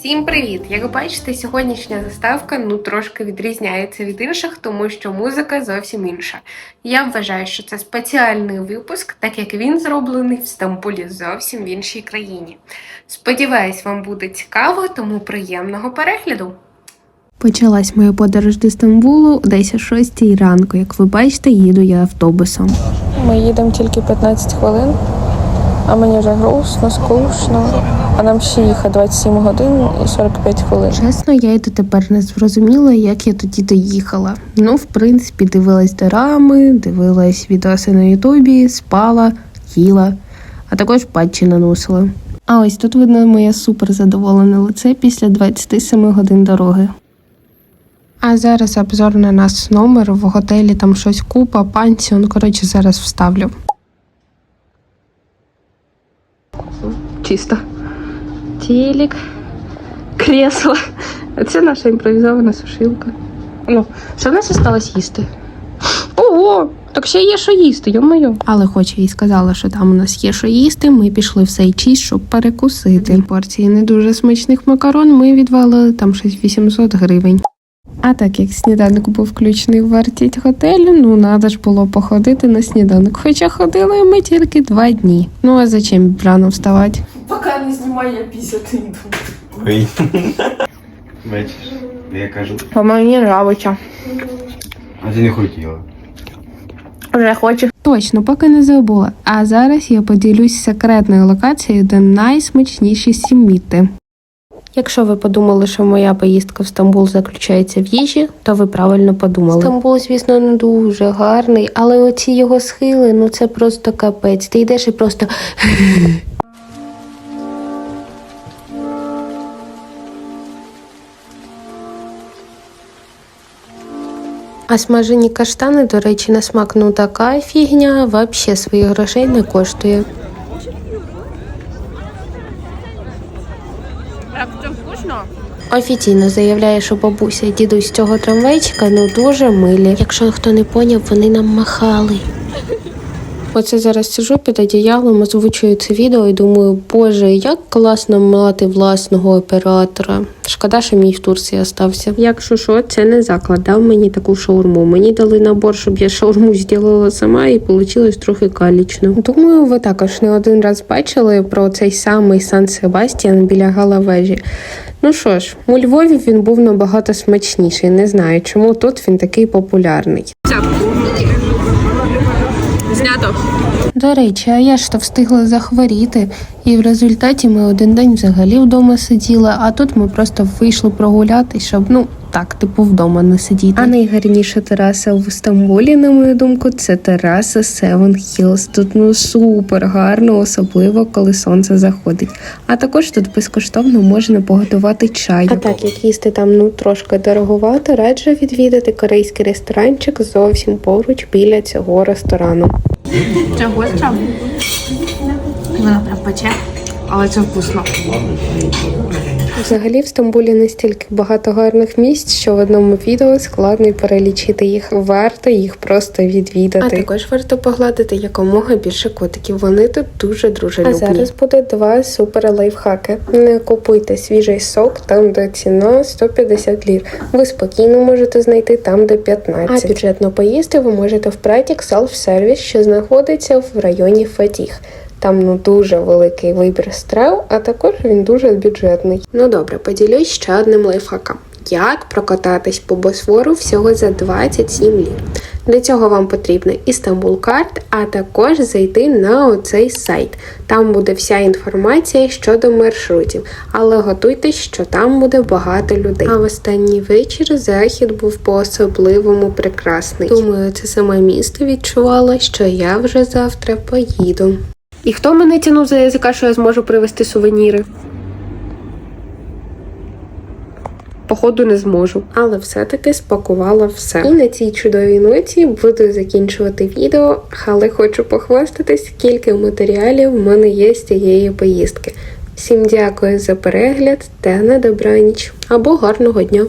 Всім привіт! Як бачите, сьогоднішня заставка ну трошки відрізняється від інших, тому що музика зовсім інша. Я вважаю, що це спеціальний випуск, так як він зроблений в Стамбулі зовсім в іншій країні. Сподіваюсь, вам буде цікаво, тому приємного перегляду! Почалась моя подорож до Стамбулу десь о 6 ранку. Як ви бачите, їду я автобусом. Ми їдемо тільки 15 хвилин, а мені вже грустно, скучно. А нам ще їхати 27 годин і 45 хвилин. Чесно, я й дотепер не зрозуміла, як я тоді доїхала. Ну, в принципі, дивилась дорами, дивилась відоси на Ютубі, спала, їла, а також патчі наносила. А ось тут видно моє супер задоволене лице після 27 годин дороги. А зараз обзор на нас номер в готелі, там щось купа, пансіон. Коротше, зараз вставлю. Чисто. Телек, кресло. А це наша імпровізована сушилка. Ну, що в нас осталось їсти? Ого! Так ще є що їсти, йо-моє. Але хоч я і сказала, що там у нас є що їсти, ми пішли в цей чіс, щоб перекусити. Порції не дуже смачних макарон ми відвалили там щось 800 гривень. А так як сніданок був включений в вартість готелю, ну треба ж було походити на сніданок. Хоча ходили ми тільки два дні. Ну а зачем рано вставати? Поки не знімаю, я пісяти йду. Ой. Бачиш, я кажу, А мені нравиться. а ти не хотіла. Вже хочу. Точно, поки не забула. А зараз я поділюсь секретною локацією, де найсмачніші сіміти. Якщо ви подумали, що моя поїздка в Стамбул заключається в їжі, то ви правильно подумали. Стамбул, звісно, не дуже гарний, але оці його схили, ну це просто капець. Ти йдеш і просто. А смажені каштани, до речі, на смак ну така фігня, взагалі своїх грошей не коштує. Як це вкусно? Офіційно заявляє, що бабуся і дідусь цього трамвайчика ну дуже милі. Якщо хто не поняв, вони нам махали. Оце зараз сижу під одіялом, озвучую це відео і думаю, боже, як класно мати власного оператора. Шкода, що мій в Турції остався. Якщо що, це не заклад дав мені таку шаурму. Мені дали набор, щоб я шаурму зробила сама, і вийшло трохи калічно. Думаю, ви також не один раз бачили про цей самий Сан Себастьян біля Галавежі. Ну що ж, у Львові він був набагато смачніший. Не знаю, чому тут він такий популярний. Знято. До речі, а я ж то встигла захворіти, і в результаті ми один день взагалі вдома сиділи, а тут ми просто вийшли прогуляти, щоб ну так, типу, вдома не сидіти. А найгарніша тераса в Стамбулі, на мою думку, це тераса Seven Hills. Тут ну супер гарно, особливо коли сонце заходить. А також тут безкоштовно можна поготувати чай. А так як їсти там ну трошки дороговато, раджу відвідати корейський ресторанчик зовсім поруч біля цього ресторану. Czy chłopczą? No dobra, bycie. Але це вкусно. Взагалі в Стамбулі настільки багато гарних місць, що в одному відео складно перелічити їх. Варто їх просто відвідати. А також варто погладити якомога більше котиків. Вони тут дуже дружелюбні. А зараз буде два супер лайфхаки. Не купуйте свіжий сок там, де ціна 150 лір. Ви спокійно можете знайти там, де 15. А бюджетно поїсти ви можете в Pratic Self Service, що знаходиться в районі Фатіх. Там ну дуже великий вибір страв, а також він дуже бюджетний. Ну добре, поділюсь ще одним лайфхаком. Як прокататись по Босфору всього за 27 лір. Для цього вам потрібно Істанбул карт, а також зайти на оцей сайт. Там буде вся інформація щодо маршрутів, але готуйтесь, що там буде багато людей. А в останній вечір захід був по-особливому прекрасний. Думаю, це саме місто відчувало, що я вже завтра поїду. І хто мене тянув за язика, що я зможу привезти сувеніри? Походу не зможу, але все-таки спакувала все. І на цій чудовій ноті буду закінчувати відео, але хочу похвастатись, скільки матеріалів в мене є з цієї поїздки. Всім дякую за перегляд та на добраніч або гарного дня!